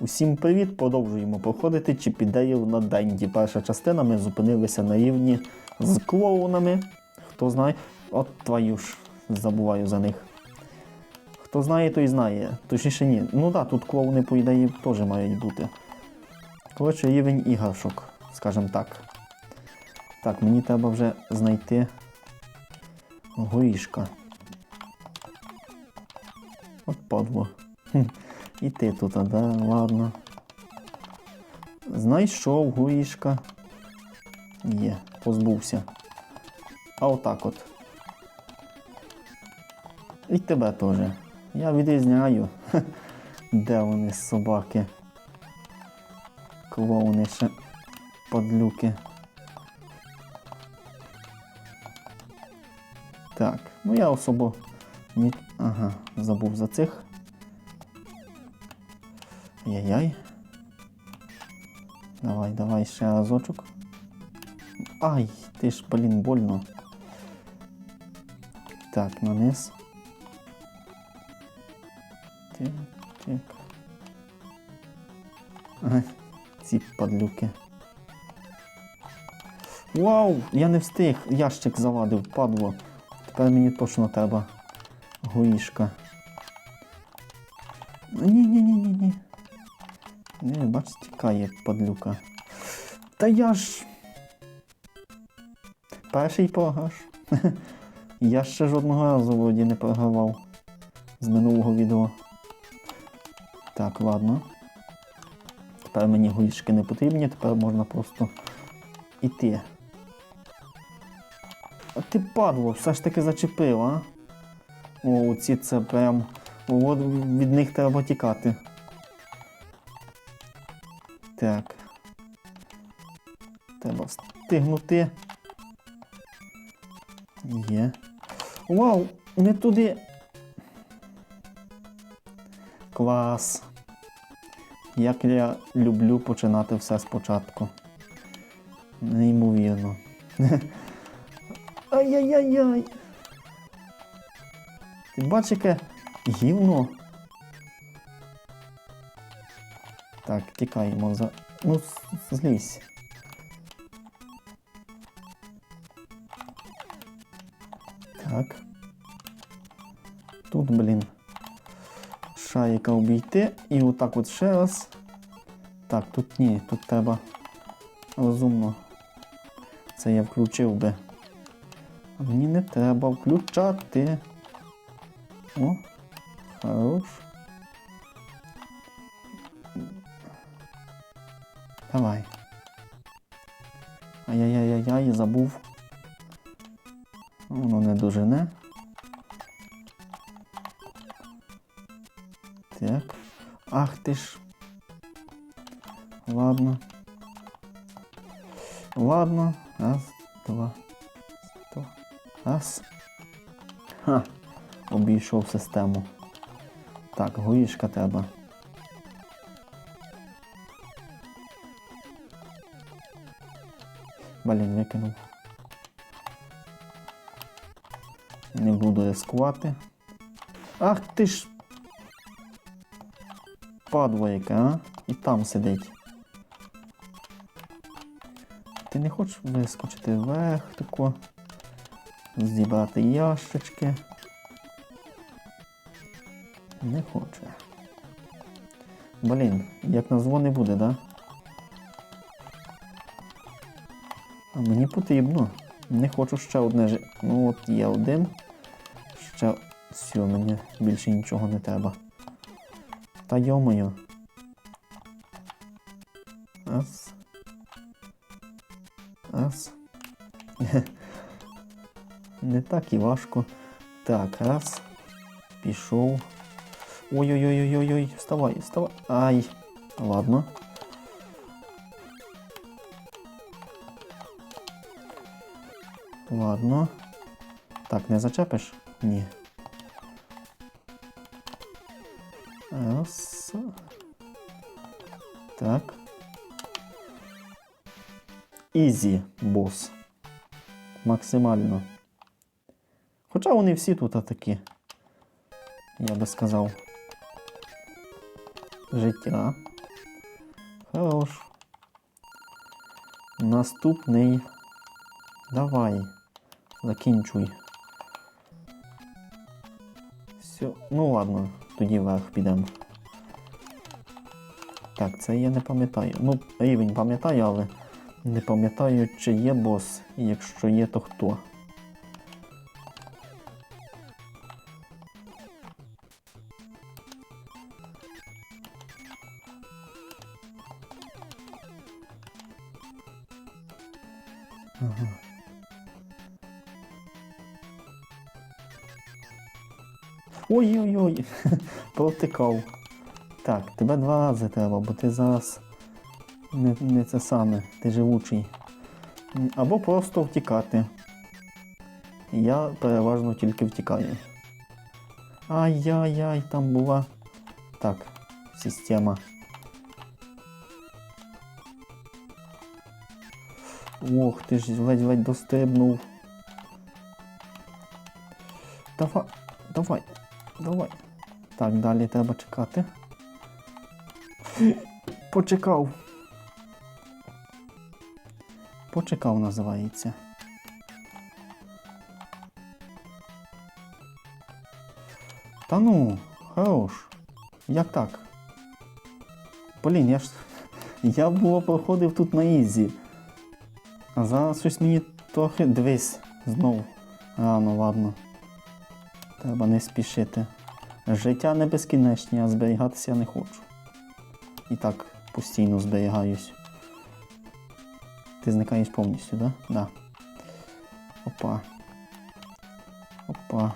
Усім привіт! Продовжуємо проходити Чіпідеїв на Денді. Перша частина ми зупинилися на рівні з клоунами. Хто знає, от твою ж забуваю за них. Хто знає, той знає. Точніше ні. Ну так, тут клоуни, по ідеї, теж мають бути. Коротше, рівень іграшок, скажімо так. Так, мені треба вже знайти горішка. От падло. І ти тут, да? Ладно. Знайшов горішка. Є, позбувся. А отак от. І тебе теж. Я відрізняю. Де вони собаки? Клоуни ще подлюки. Так, ну я особо ні... Ага, забув за цих. Яй-яй. Давай, давай ще разочок. Ай, ти ж, блін, больно. Так, на низ. Тик, тик. Ай, ці падлюки. Вау! Я не встиг! Ящик завадив, падло. Тепер мені точно треба. Горішка. Ні-ні-ні-ні-ні. Не, бач, тікає падлюка. Та я ж. Перший програш. Я ще жодного разу вроді не програвав з минулого відео. Так, ладно. Тепер мені горішки не потрібні, тепер можна просто іти. А ти падло, все ж таки зачепив, а? О, ці це прям. От від них треба тікати. Так. Треба встигнути. Є. Вау! Не туди. Клас. Як я люблю починати все спочатку. Неймовірно. Ай-яй-яй-яй. Ти бачиш, гівно. Так, тікаємо за. Ну, злізь. Так. Тут, блін. Шарика обійти і отак от ще раз. Так, тут ні, тут треба розумно. Це я включив би. Мені не треба включати. О, хорош. Давай. Ай-яй-яй-яй, забув. Воно не дожене. Так. Ах ти ж. Ладно. Ладно. Раз, два. Два. Раз. Ха. Обійшов систему. Так, горішка треба. Блін, викинув. Не буду рискувати. Ах ти ж. Падла яка, а? І там сидить. Ти не хочеш вискочити вверх тако? Зібрати ящички. Не хоче. Блін, як назво не буде, да? А мені потрібно. Не хочу ще одне жи. Ну от є один. Ще все, мені більше нічого не треба. Та йомою. Раз. Раз. Не так і важко. Так, раз. Пішов. Ой-ой-ой-ой-ой, вставай, вставай. Ай. Ладно. Ладно. Так, не зачепиш? Ні. Раз. Так. Ізі, бос. Максимально. Хоча вони всі тут такі. Я би сказав. Життя. Хорош. Наступний. Давай. Закінчуй. Все. Ну ладно, тоді вверх підемо. Так, це я не пам'ятаю. Ну, рівень пам'ятаю, але не пам'ятаю, чи є бос. І якщо є, то хто. Ага. Ой-ой-ой, провтикав. Так, тебе два рази треба, бо ти зараз не, не це саме, ти живучий. Або просто втікати. Я переважно тільки втікаю. Ай-яй-яй, там була. Так, система. Ох, ти ж ледь-ледь дострибнув. Давай, давай, давай. Так, далі треба чекати. Почекав. Почекав називається. Та ну, хорош. Як так? Блін, я ж. Я було проходив тут на ізі. А зараз щось мені трохи. Дивись, знов. Рано, ладно. Треба не спішити. Життя не безкінечне, а зберігатися я не хочу. І так постійно зберігаюсь. Ти зникаєш повністю, да? Да. Опа. Опа.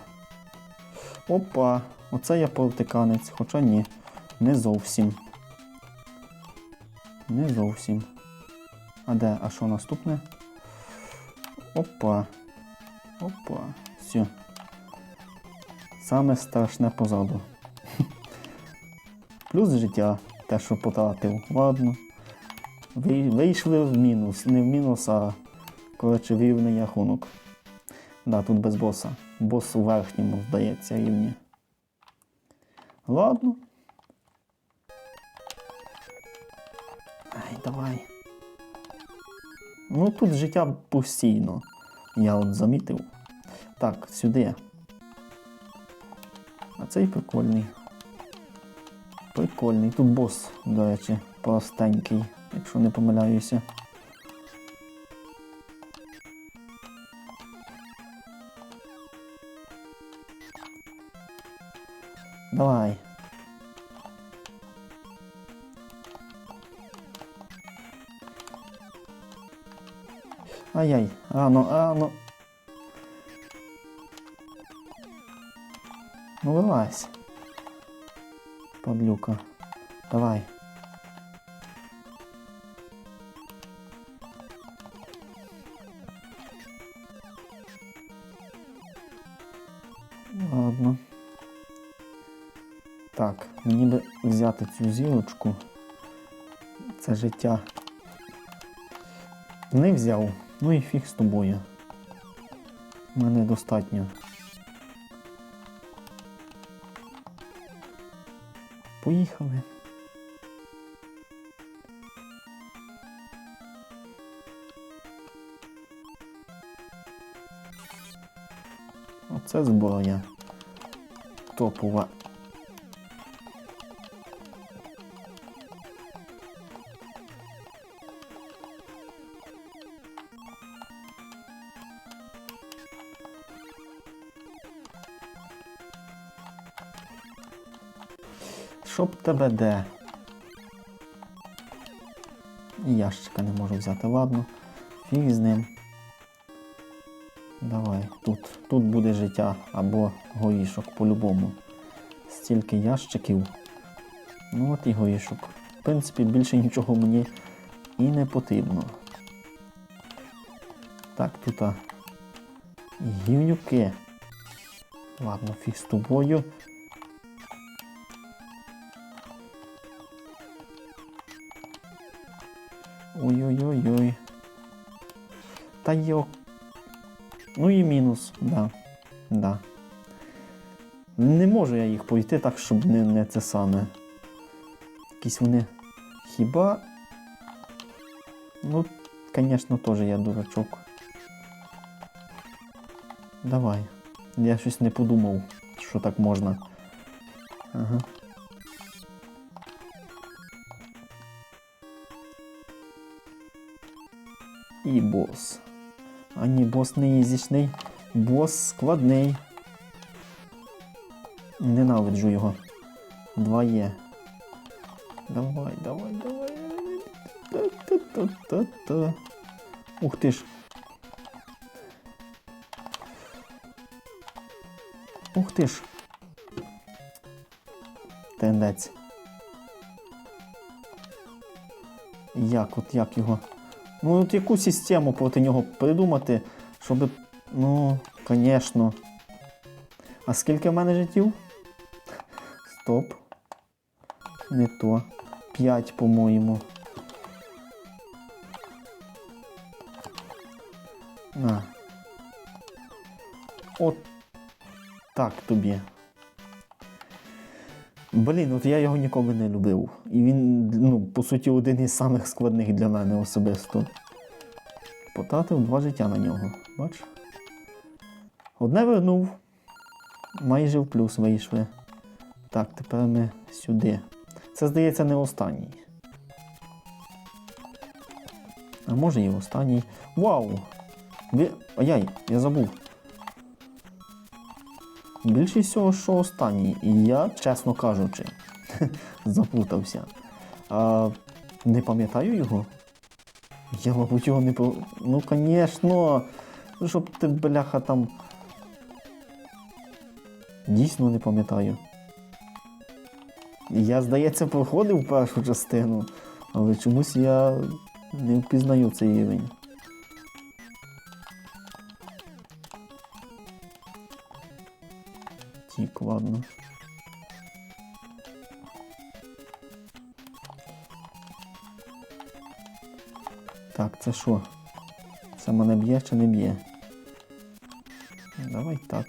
Опа. Оце я повтиканець, хоча ні. Не зовсім. Не зовсім. А де? А що наступне? Опа. Опа. Все. Саме страшне позаду. Плюс життя, те, що потратив. Ладно. Вийшли в мінус. Не в мінус, а коротше рівний рахунок. Да, тут без боса. Бос у верхньому, здається, рівні. Ладно. Ай, давай. Ну тут життя постійно. Я от замітив. Так, сюди. А цей прикольний. Прикольний. Тут бос, до речі, простенький, якщо не помиляюся. Давай. Ай-яй, рано, рано. Ну вилазь. Подлюка. Давай. Ладно. Так, мені би взяти цю зірочку. Це життя. Не взяв. Ну і фіг з тобою. Мене достатньо. Поїхали. Оце зброя. Топова. Тебе де? І ящика не можу взяти, ладно. Фіг з ним. Давай, тут. Тут буде життя або горішок по-любому. Стільки ящиків. Ну от і горішок. В принципі, більше нічого мені і не потрібно. Так, тут гівнюки. Ладно, фіг з тобою. Ой-ой-ой-ой. Та йо. Ну і мінус, да. Да. Не можу я їх пройти так, щоб не, не це саме. Якісь вони. Хіба Ну, звісно, теж я дурачок. Давай. Я щось не подумав, що так можна. Ага. І бос. А ні, бос не ізічний. Бос складний. Ненавиджу його. Два є. Давай, давай, давай. Та-та-та-та-та. Ух ти ж. Ух ти ж. Тендець. Як, от як його? Ну, от яку систему проти нього придумати, щоб. Ну, звісно. А скільки в мене життів? Стоп. Не то. 5, по-моєму. На. От так тобі. Блін, от я його ніколи не любив. І він, ну, по суті, один із самих складних для мене особисто. Потратив два життя на нього. Бач? Одне вернув. Майже в плюс вийшли. Так, тепер ми сюди. Це, здається, не останній. А може і останній. Вау! Ви... Ай-яй, я забув. Більшість всього, що останній. І я, чесно кажучи, заплутався. А, не пам'ятаю його. Я, мабуть, його не по. Ну, звісно. Щоб ти, бляха, там. Дійсно не пам'ятаю. Я, здається, проходив першу частину, але чомусь я не впізнаю цей рівень. Тік, ладно. Так, це що? Це мене б'є чи не б'є? Давай так.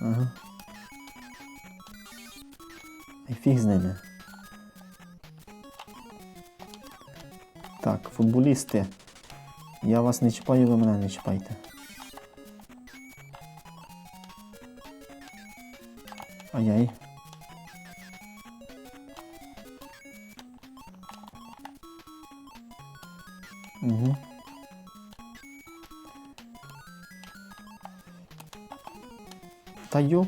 Ага. І фіг з ними. Так, футболісти. Я вас не чіпаю, ви мене не чіпайте. Угу. Та йоп.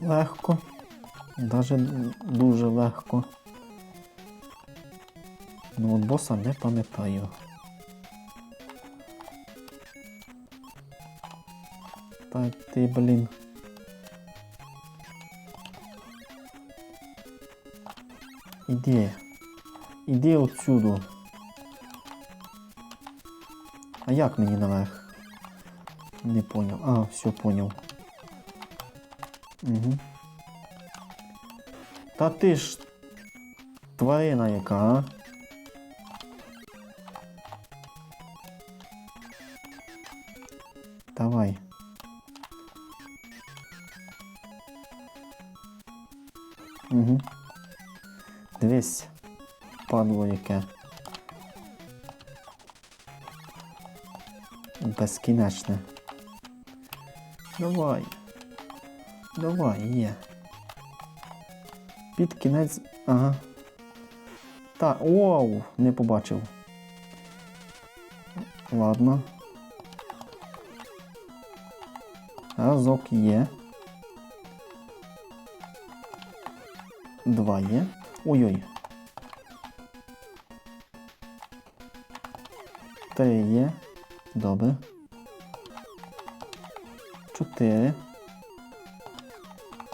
Легко. Даже дуже легко. Ну от боса не пам'ятаю. Та ти, блін. Іди. Іди отсюду. А як мені наверх? Не поняв. А, все поняв. Угу. Та ти ж тварина яка, а? Давай. Угу. Дивись, падло яке. Безкінечне. Давай. Давай, є. Під кінець. Ага. Та, оу, не побачив. Ладно. Разок є. Два є. Ой-ой. Три є. Добре. Чотири.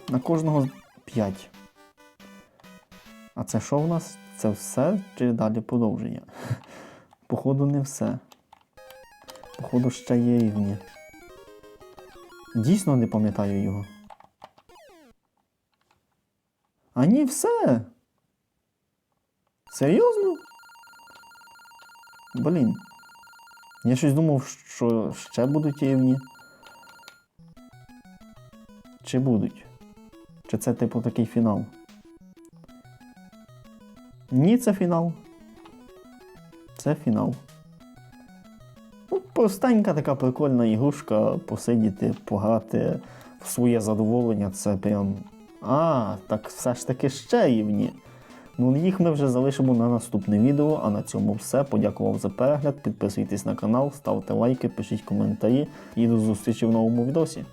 На кожного п'ять. А це що в нас? Це все чи далі продовження? Походу, не все. Походу, ще є рівні. Дійсно не пам'ятаю його. А ні, все. Серйозно? Блін. Я щось думав, що ще будуть рівні. Чи будуть? Чи це типу такий фінал? Ні, це фінал. Це фінал. Простенька така прикольна ігрушка, посидіти, пограти в своє задоволення. Це прям. А, так все ж таки ще рівні. Ну, їх ми вже залишимо на наступне відео, а на цьому все. Подякував за перегляд. Підписуйтесь на канал, ставте лайки, пишіть коментарі і до зустрічі в новому відосі.